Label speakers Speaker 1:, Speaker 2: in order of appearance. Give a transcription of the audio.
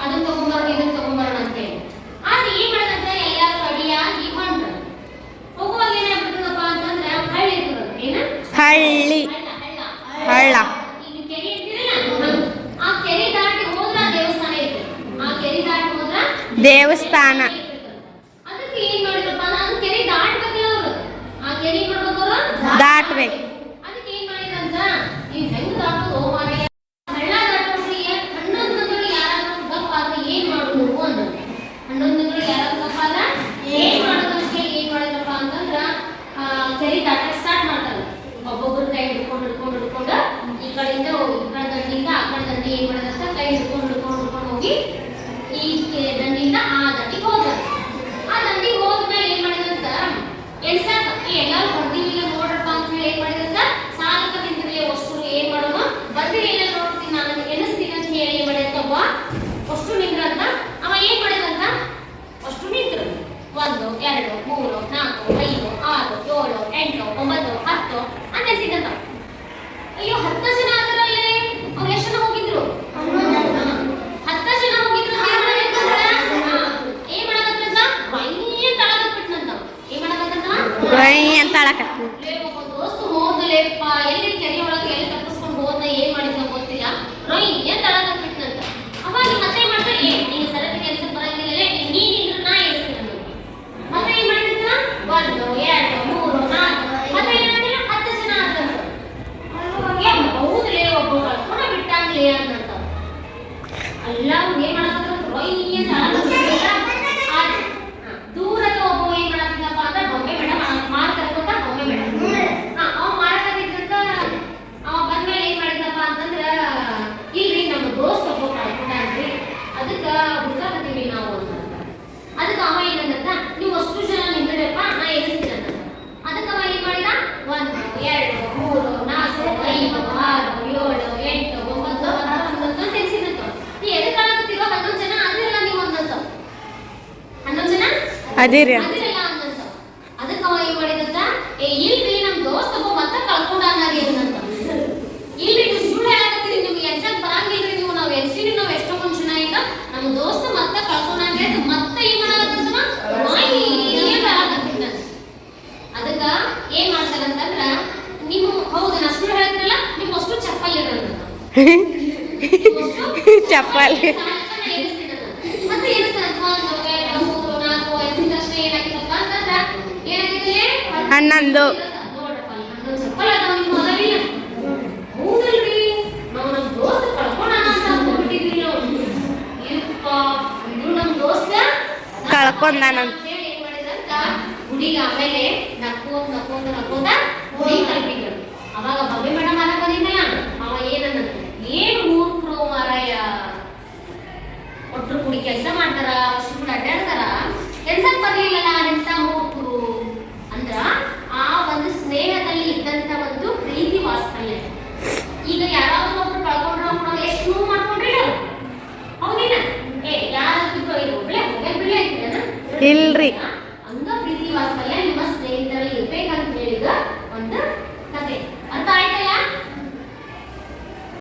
Speaker 1: ಅದನ್ನ ತಗೊಂಬರೋಣ ಇದನ್ನ ತಗೊಂಬರೋಣ ಅಂತೇಳಿ ಆದ್ರೆ ಏನ್ ಮಾಡೋದಂದ್ರೆ ಎಲ್ಲಾರು ರೆಡಿಯಾಗಿ ಹೊಂಟ್ರ. ಹೋಗುವಾಗ ಏನಾಗ್ಬಿಡ್ತದಪ್ಪ ಅಂತಂದ್ರೆ ಹಳ್ಳಿ ಇರ್ತದ. ಏನ?
Speaker 2: ಹಳ್ಳಿ.
Speaker 1: ಹಳ್ಳ ಈಗ ಕೆರೆ ಇರ್ತಿರಲ್ಲ ಆ ಕೆರೆ ದಾಟಿ ಹೋದ್ರ ದೇವಸ್ಥಾನ ಇರ್ತದೆ. ಆ ಕೆರೆ ದಾಟಿ ಹೋದ್ರ
Speaker 2: ದೇವಸ್ಥಾನ.
Speaker 1: ಅದಕ್ಕೆ ಏನ್ ಮಾಡಿದ್ರಪ್ಪ ನಾನು ಕೆರೆ ದಾಟ್ಬೇಕಲ್ಲ ಅವರು. ಆ ಕೆರೆ ಮಾಡ್ಬೇಕು
Speaker 2: ದಾಟ್ಬೇಕು.
Speaker 1: ಅದಕ್ಕೆ ಏನ್ ಮಾಡಿದ್ರಂತ ನೀವ್ ಹೆಂಗ್ ದಾಟೋದು ಮಾರಾಯ ಹಳ್ಳ ದಾಟೋದ್ರಿ ಹನ್ನೊಂದು ತಿಂಗಳು ಯಾರಾದ್ರೂ ಗಪ್ಪ ಆದ್ರೆ ಏನ್ ಮಾಡುದು ಅಂದ್ರು ಹನ್ನೊಂದು ತಿಂಗಳು ಯಾರಾದ್ರೂ ಗಪ್ಪ ಆದ್ರ ಏನ್ ಮಾಡೋದು ಅಂತ ಹೇಳಿ ಏನ್ ಮಾಡಿದ್ರಪ್ಪ ಅಂತಂದ್ರ ಆ, ಕೆರೆ ದಾಟಕ್ ಸ್ಟಾರ್ಟ್ ಮಾಡ್ತಾರೆ. ಒಬ್ಬೊಬ್ರು ಕೈ ಹಿಡ್ಕೊಂಡು ಹಿಡ್ಕೊಂಡು ಹಿಡ್ಕೊಂಡು ಈ ಕಡೆಯಿಂದ ಈ ಕಡೆ ದಂಡಿಯಿಂದ ಆ ಕಡೆ ದಂಡಿ ಏನ್ ಮಾಡೋದಂತ ಕೈ ಹಿಡ್ಕೊಂಡು ಹಿಡ್ಕೊಂಡು ಹಿಡ್ಕೊಂಡು ಹೋಗಿ ಈ ದಂಡಿಯಿಂದ ಆ ದಂಡಿಗೆ ಹೋದ ಆ ದಂಡಿಗೆ ಹೋದ್ಮೇಲೆ ಏನ್ ಮಾಡಿದಂತ ಎಣ್ಸಾಕ ಎಲ್ಲಾರು ಬರ್ದಿಲ್ಲ ನೋಡ್ರಪ್ಪ ಅಂತ ಹೇಳಿ ಏನ್ ಮಾಡಿದಂತ ಸಾಲಕ ನಿಂತಿರ್ಲಿ ಅಷ್ಟು ಏನ್ ಮಾಡೋಣ ಬರ್ದಿರಿ ಎಲ್ಲ ನೋಡ್ತೀನಿ ನಾನು ಎಣಿಸ್ತೀನಿ ಅಂತ ಹೇಳಿ ಏನ್ ಮಾಡಿದಂತ ಒಬ್ಬ ಅಷ್ಟು ನಿಂದ್ರಂತ ಅವ ಏನ್ ಮಾಡಿದಂತ ಅಷ್ಟು ನಿಂತ್ರು ಒಂದು ಎರಡು ಮೂರು ನಾಲ್ಕು ಐದು ಆರು ಏಳು ಎಂಟು ಒಂಬತ್ತು ಹತ್ತು ಅಂತ ಎಣಿಸಿದಂತ ಅಯ್ಯೋ ಹತ್ತು ಜನ ಅದರಲ್ಲಿ ಅವ್ರು ಎಷ್ಟು ಜನ ಹೋಗಿದ್ರು ಹತ್ತು ಜನ ಹೋಗಿದ್ರು ಏನ್ ಮಾಡಿದ್ರಂತ? ಹಾ, ಏನ್ ಮಾಡಕತ್ತಂತ ಬಯ್ಯ ತಳಗಟ್ಬಿಟ್ನಂತ ಏನ್ ಮಾಡಕತ್ತಂತ
Speaker 2: ಗೊಯ್ ಅಂತ ಅಳಕತ್ತಿ
Speaker 1: ಲೇ, ಒಬ್ಬ ದೋಸ್ತು ಹೋದ್ಲೇಪ್ಪ ಎಲ್ಲಿ ಕೆರೆ ಒಳಗೆ ಎಲ್ಲಿ ತಪ್ಪಿಸ್ಕೊಂಡು ಹೋದ ಏನ್ ಮಾಡಿದ್ನೋ ಗೊತ್ತಿಲ್ಲ ರೊಯ್ ಏನ್ ತಳಗಟ್ಬಿಟ್ನಂತ ಅವಾಗ ಮತ್ತೆ ಮಾಡ್ತಾರೆ ಏ ನೀನು ಸರತಿ ಕೆಲಸ ಬರಂಗಿಲ್ಲ ನೀನ್ ಇದ್ರು ನಾ ಎಣಿಸ್ತೀನಿ ಅನ್ನೋದು. ಮತ್ತೆ ಏನ್ ಮಾಡಿದ್ನ ಒಂದು ಎರಡು ಮೂರು ನಾಲ್ಕು ಮತ್ತೆ ಏನಾಗಿಲ್ಲ ಹತ್ತು ಜನ ಆದಂತ ಏ ಹೌದ್ಲೇ ಒಬ್ಬ ಕಳ್ಕೊಂಡ ಬಿಟ್ಟಾನ್ಲೇ ಅನ್ನಂತ ಎಲ್ಲಾರು ಏನ್ ಮಾಡಕತ್ತಾರ ರೊಯ್ ಅಂತ ಅಳಕತ್ತಿರಲಿಲ್ಲ. ಆ ಹಾ, ದೂರದ ಒಬ್ಬ ಏನ್ ಮಾಡತ್ತಿದ್ದಪ್ಪ ಅಂದ್ರೆ ಬೊಂಬೆ ಮೇಡಮ್ ಮಾರ್ ಕರ್ಕೊಂಡ ಬೊಂಬೆ ಮೇಡಮ್ ಹಾ ಅವ ಮಾರಕತ್ತಿದ್ದಂತ ಅವ ಬಂದ್ಮೇಲೆ ಏನ್ ಮಾಡಿದಪ್ಪ ಅಂತಂದ್ರ ಇಲ್ರಿ ನಮ್ಮ ದೋಸ್ತ ಒಬ್ಬ ಕಳ್ಕೊಂಡ್ರಿ ಅದಕ್ಕ ಹುಡ್ಕಾಕತ್ತೀವಿ ನಾವು ಅಂತ ಅದಕ್ಕೆ ಅವ ಏನಂತ ನೀವು ಅಷ್ಟು ಜನ ನಿಂತಿರಪ್ಪ ನಾ ಎನಿಸ್ತೀನಿ ಅಂತ ಅದಕ್ಕೆ ಅವ ಏನ್ ಮಾಡಿದ ಒಂದು ಎರಡು ಮೂರು ನಾಲ್ಕು ಐದು ಆರು ಏಳು ಎಂಟು ಒಂಬತ್ತು ಹತ್ತು ಹನ್ನೊಂದು ಅಂತ ಎನಿಸಿದಂತ ನೀ ಎದಕ್ಕೆ ಕಾಣಕತ್ತೀರೋ ಹನ್ನೊಂದು ಜನ ಅದಿರಲ್ಲ ನೀವು ಒಂದಂತ ಹನ್ನೊಂದು ಜನ ರೀ. ಅದಕ್ಕೆ ಅವ ಏನು ಮಾಡಿದಂತ? ಏ ಇಲ್ರಿ ನಮ್ಮ ದೋಸ್ತ ಒಬ್ಬ ಮತ್ತೆ ಕಳ್ಕೊಂಡಾನಾರಿ ಅಂತ ಇಲ್ರಿ ನೀವು ಸುಳ್ಳು ಹೇಳಕತ್ತೀರಿ ನಿಮ್ಗೆ ಎಕ್ಸಾಕ್ಟ್ ಬರಂಗಿಲ್ರಿ ನೀವು. ನಾವು ಎನ್ಸಿರಿ ನಾವು ಎಷ್ಟೋ ಜನ ಈಗ ನಮ್ಮ ದೋಸ್ತ ಮತ್ತೆ ಕಳ್ಕೊಂಡಾನ್ರಿ ಅಂತ ಮತ್ತೆ ಏನು ಮಾಡಕತ್ತಂತ ನಾಯಿ ಏನ್ ಹೇಳಕತ್ತಿದ್ದಂತ ಅದಕ್ಕ ಏನ್ ಮಾಡ್ತಾರಂತಂದ್ರ ನಿಮ್ಮ ಹೌದು ನಾ ಸುಳ್ಳು ಹೇಳ್ತೀರಲ್ಲ ನೀವು ಅಷ್ಟು ಚಪ್ಪಲ್. ಇಡೋದಂತ
Speaker 2: ಚಪ್ಪಲ್
Speaker 1: ಮತ್ತೆ ಎಣಿಸ್ತಾರಂತ ಒಂದು ಎರಡು ಮೂರು ನಾಲ್ಕು ಎಣಿಸಿದಷ್ಟೇ ಏನಾಗಿತ್ತಪ್ಪ ಅಂತಂದ್ರ ಏನಾಗಿತ್ತು
Speaker 2: ಹನ್ನೊಂದು
Speaker 1: ನೋಡ್ರಪ್ಪ ಅಲ್ಲಿ ಹನ್ನೊಂದು ಚಪ್ಪಲ್ ಅದಾವ ನಿಮ್ಮ ಅದಾವಿಲ್ಲ ಹೌದಲ್ರಿ ನಾವು ನಮ್ಮ ದೋಸ್ತ ಕಳ್ಕೊಂಡಾನ ಅಂತ ಅಂದ್ಬಿಟ್ಟಿದ್ವಿ ನಾವು ಏನಪ್ಪ ಇದು ನಮ್ಮ ದೋಸ್ತ
Speaker 2: ಕಳ್ಕೊಂಡಾನಂತ.
Speaker 1: ಅಂತ ಹೇಳಿ ಕಳ್ಕೊಂಡ ಮಾಡಿದ್ರಂತ ಗುಡಿಗೆ ಆಮೇಲೆ ನಕ್ಕೋತ ನಕ್ಕೋತ ನಕ್ಕೋತ ಗುಡಿ ತಲುಪಿದ್ರು ಅವಾಗ ಬಬ್ಬೆ ಮೇಡಮ್ ಅಲ್ಲ ಬಂದಿದ್ದಲ್ಲ ಅವ ಏನಂದಂತ ಏನು ಮೂರ್ಖರು ಮಾರಾಯ ಒಟ್ರು ಕೂಡಿ, ಕೆಲಸ ಮಾಡ್ತಾರ ಸುಮ್ಮನೆ ಅಡ್ಡಾಡ್ತಾರ ಕೆಲ್ಸಕ್ಕೆ ಬರ್ಲಿಲ್ಲಲ್ಲ, ಎಂತ ಮೂರ್ಖರು
Speaker 2: ಇಲ್ರಿ.